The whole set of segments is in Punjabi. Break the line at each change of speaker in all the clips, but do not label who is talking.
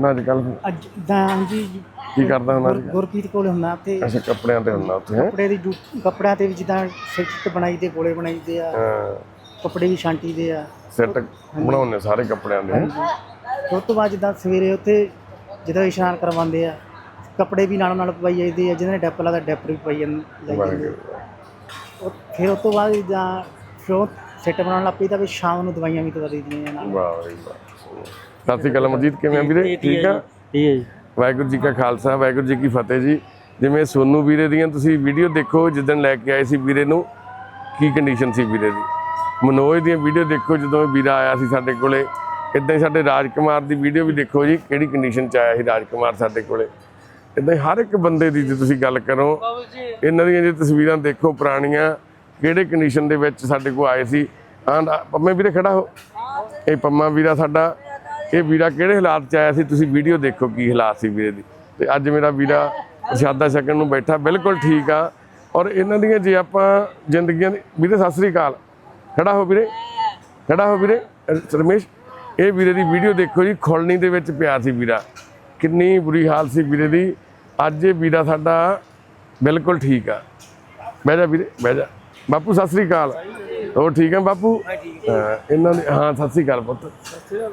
ਫਿਰਨਾ ਅੱਜ ਕੱਲ
ਅੱਜ ਦਾ ਜੀ
ਕੀ ਕਰਦਾ ਹੁੰਦਾ
ਗੁਰ- ਗੁਰਪ੍ਰੀਤ ਕੋਲ ਹੁੰਦਾ ਤੇ
ਅੱਛਾ ਕੱਪੜਿਆਂ ਤੇ ਹੁੰਦਾ ਉੱਥੇ ਹੈ?
ਕੱਪੜੇ ਦੀ ਕੱਪੜਿਆਂ ਤੇ ਵੀ ਜਿੱਦਾਂ ਸਿੱਟ ਬਣਾਈ ਦੇ ਗੋਲੇ ਬਣਾਈ ਦੇ ਆ।
ਹਾਂ।
ਕੱਪੜੇ ਵੀ ਛਾਂਟੀ ਦੇ ਆ।
ਸੈੱਟ ਬਣਾਉਂਦੇ ਸਾਰੇ ਕੱਪੜਿਆਂ ਦੇ? ਹੈਂ?
ਤੇ ਉਸ ਤੋਂ ਬਾਅਦ ਜਿੱਦਾਂ ਸਵੇਰੇ ਉੱਥੇ ਜਦੋਂ ਇਸ਼ਨਾਨ ਕਰਵਾਉਂਦੇ ਆ ਕੱਪੜੇ ਵੀ ਨਾਲ ਨਾਲ ਪਵਾਈ ਜਾਂਦੇ ਆ ਜਿਹਨਾਂ ਨੇ ਡੈਪ ਲਾਦਾ ਡੈਪ ਵੀ ਪਵਾਈ ਜਾਂਦੇ। ਉਹ- ਫਿਰ ਉਸ ਤੋਂ ਬਾਅਦ ਜਿੱਦਾਂ ਫਿਰ ਉਹ ਸੈੱਟ ਬਣਾਉਣ ਲੱਗ ਪਈ ਤਾਂ ਵੀ ਸ਼ਾਮ ਨੂੰ ਦਵਾਈਆਂ ਵੀ ਦਵਾ ਦਿੱਤੀਆਂ ਨਾਲ।
ਵਾਹ ਜੀ ਵਾਹ। ਸਤਿ ਸ਼੍ਰੀ ਅਕਾਲ ਮਨਜੀਤ ਕਿਵੇਂ ਆ ਵੀਰੇ? ਠੀਕ ਆ
ਠੀਕ ਹੈ ਜੀ।
ਵਾਹਿਗੁਰੂ ਜੀ ਕਾ ਖਾਲਸਾ ਵਾਹਿਗੁਰੂ ਜੀ ਕੀ ਫਤਿਹ ਜੀ। ਜਿਵੇਂ ਸੋਨੂ ਵੀਰੇ ਦੀਆਂ ਤੁਸੀਂ ਵੀਡੀਓ ਦੇਖੋ ਜਿੱਦਣ ਲੈ ਕੇ ਆਏ ਸੀ ਵੀਰੇ ਨੂੰ ਕੀ ਕੰਡੀਸ਼ਨ ਸੀ ਵੀਰੇ ਦੀ? ਮਨੋਜ ਦੀਆਂ ਵੀਡੀਓ ਦੇਖੋ ਜਦੋਂ ਵੀਰਾ ਆਇਆ ਸੀ ਸਾਡੇ ਕੋਲੇ। ਇਦਾਂ ਹੀ ਸਾਡੇ ਰਾਜਕੁਮਾਰ ਦੀ ਵੀਡੀਓ ਵੀ ਦੇਖੋ ਜੀ ਕਿਹੜੀ ਕੰਡੀਸ਼ਨ ਚ ਆਇਆ ਸੀ ਰਾਜਕੁਮਾਰ ਸਾਡੇ ਕੋਲੇ। ਇਦਾਂ ਹੀ ਹਰ ਇੱਕ ਬੰਦੇ ਦੀ ਜੇ ਤੁਸੀਂ ਗੱਲ ਕਰੋ ਇਹਨਾਂ ਦੀਆਂ ਜੇ ਤਸਵੀਰਾਂ ਦੇਖੋ ਪੁਰਾਣੀਆਂ ਕਿਹੜੇ ਕੰਡੀਸ਼ਨ ਦੇ ਵਿੱਚ ਸਾਡੇ ਕੋਲ ਆਏ ਸੀ? ਆਂ ਪੰਮੇ ਵੀਰੇ ਖੜਾ ਹੋ। ਇਹ ਪੰਮਾ ਵੀਰਾ ਸਾਡਾ, ਇਹ ਵੀਰਾ ਕਿਹੜੇ ਹਾਲਾਤ ਚ ਆਇਆ ਸੀ? ਤੁਸੀਂ ਵੀਡੀਓ ਦੇਖੋ ਕੀ ਹਾਲਾਤ ਸੀ ਵੀਰੇ ਦੀ। ਤੇ ਅੱਜ ਮੇਰਾ ਵੀਰਾ ਪ੍ਰਸ਼ਾਦਾ ਛਕਣ ਨੂੰ ਬੈਠਾ, ਬਿਲਕੁਲ ਠੀਕ ਆ। ਔਰ ਇਹਨਾਂ ਦੀਆਂ ਜੇ ਆਪਾਂ ਜ਼ਿੰਦਗੀਆਂ ਦੀ, ਵੀਰੇ ਸਤਿ ਸ੍ਰੀ ਅਕਾਲ। ਖੜਾ ਹੋ ਵੀਰੇ। ਖੜਾ ਹੋ ਵੀਰੇ। ਰਮੇਸ਼, ਇਹ ਵੀਰੇ ਦੀ ਵੀਡੀਓ ਦੇਖੋ ਜੀ, ਖੁਲਣੀ ਦੇ ਵਿੱਚ ਪਿਆ ਸੀ ਵੀਰਾ। ਕਿੰਨੀ ਬੁਰੀ ਹਾਲ ਸੀ ਵੀਰੇ ਦੀ। ਅੱਜ ਇਹ ਵੀਰਾ ਸਾਡਾ ਬਿਲਕੁਲ ਠੀਕ ਆ। ਬਹਿ ਜਾ ਵੀਰੇ, ਬਹਿ ਜਾ। ਬਾਪੂ, ਸਤਿ ਸ੍ਰੀ ਅਕਾਲ। ਹੋਰ ਠੀਕ ਹੈ ਬਾਪੂ? ਹਾਂ, ਇਹਨਾਂ ਦੀ ਹਾਂ ਸਤਿ ਸ੍ਰੀ ਅਕਾਲ ਪੁੱਤ।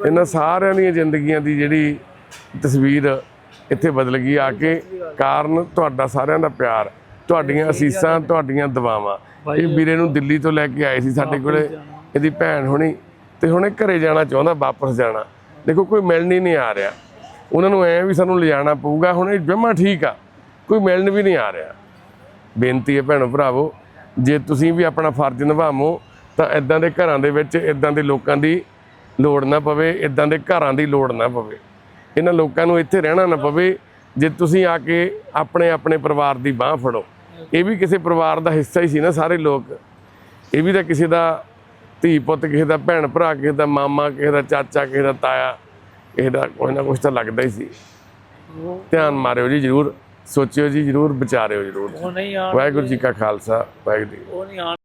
ਇਹਨਾਂ ਸਾਰਿਆਂ ਦੀਆਂ ਜ਼ਿੰਦਗੀਆਂ ਦੀ ਜਿਹੜੀ ਤਸਵੀਰ ਇੱਥੇ ਬਦਲ ਗਈ ਆ ਕੇ ਕਾਰਨ ਤੁਹਾਡਾ ਸਾਰਿਆਂ ਦਾ ਪਿਆਰ ਤੁਹਾਡੀਆਂ ਅਸੀਸਾਂ ਤੁਹਾਡੀਆਂ ਦੁਆਵਾਂ ਇਹ ਵੀਰੇ ਨੂੰ ਦਿੱਲੀ ਤੋਂ ਲੈ ਕੇ ਆਏ ਸੀ ਸਾਡੇ ਕੋਲੇ। ਇਹਦੀ ਭੈਣ ਹੁਣੀ ਤੇ ਹੁਣੇ ਘਰੇ ਜਾਣਾ ਚਾਹੁੰਦਾ ਵਾਪਸ ਜਾਣਾ। ਦੇਖੋ ਕੋਈ ਮਿਲਣ ਹੀ ਨਹੀਂ ਆ ਰਿਹਾ। ਉਹਨਾਂ ਨੂੰ ਐ ਵੀ ਸਾਨੂੰ ਲਿਜਾਣਾ ਪਊਗਾ ਹੁਣ ਇਹ ਜਮਾ ਠੀਕ ਆ। ਕੋਈ ਮਿਲਣ ਵੀ ਨਹੀਂ ਆ ਰਿਹਾ। ਬੇਨਤੀ ਹੈ ਭੈਣੋ ਭਰਾਵੋ ਜੇ ਤੁਸੀਂ ਵੀ ਆਪਣਾ ਫਰਜ਼ ਨਿਭਾਵੋ, ਤਾਂ ਇਦਾਂ ਦੇ ਘਰਾਂ ਦੇ ਵਿੱਚ ਇਦਾਂ ਦੇ ਲੋਕਾਂ ਦੀ ਲੋੜ ਨਾ ਪਵੇ ਇਦਾਂ ਦੇ ਘਰਾਂ ਦੀ ਲੋੜ ਨਾ ਪਵੇ। ਇਹਨਾਂ ਲੋਕਾਂ ਨੂੰ ਇੱਥੇ ਰਹਿਣਾ ਨਾ ਪਵੇ, ਜੇ ਤੁਸੀਂ ਆ ਕੇ ਆਪਣੇ ਆਪਣੇ ਪਰਿਵਾਰ ਦੀ ਬਾਹ ਫੜੋ। ਇਹ ਵੀ ਕਿਸੇ ਪਰਿਵਾਰ ਦਾ ਹਿੱਸਾ ਹੀ ਸੀ ਨਾ ਸਾਰੇ ਲੋਕ। ਇਹ ਵੀ ਤਾਂ ਕਿਸੇ ਦਾ ਧੀ ਪੁੱਤ, ਕਿਸੇ ਦਾ ਭੈਣ ਭਰਾ, ਕਿਸੇ ਦਾ ਮਾਮਾ, ਕਿਸੇ ਦਾ ਚਾਚਾ, ਕਿਸੇ ਦਾ ਤਾਇਆ, ਕਿਸੇ ਦਾ ਕੋਈ ਨਾ ਕੁਛ ਤਾਂ ਲੱਗਦਾ ਹੀ ਸੀ। ਧਿਆਨ ਮਾਰਿਓ ਜੀ ਜਰੂਰ। ਸੋਚਿਓ ਜੀ ਜਰੂਰ ਵਿਚਾਰਿਓ ਜਰੂਰ।
ਉਹ ਨਹੀਂ ਆਣ
ਵਾਹਿਗੁਰੂ ਜੀ ਕਾ ਖਾਲਸਾ ਵਾਹਿਗੁਰੂ ਜੀ ਕੀ
ਉਹ ਨਹੀਂ ਆਣ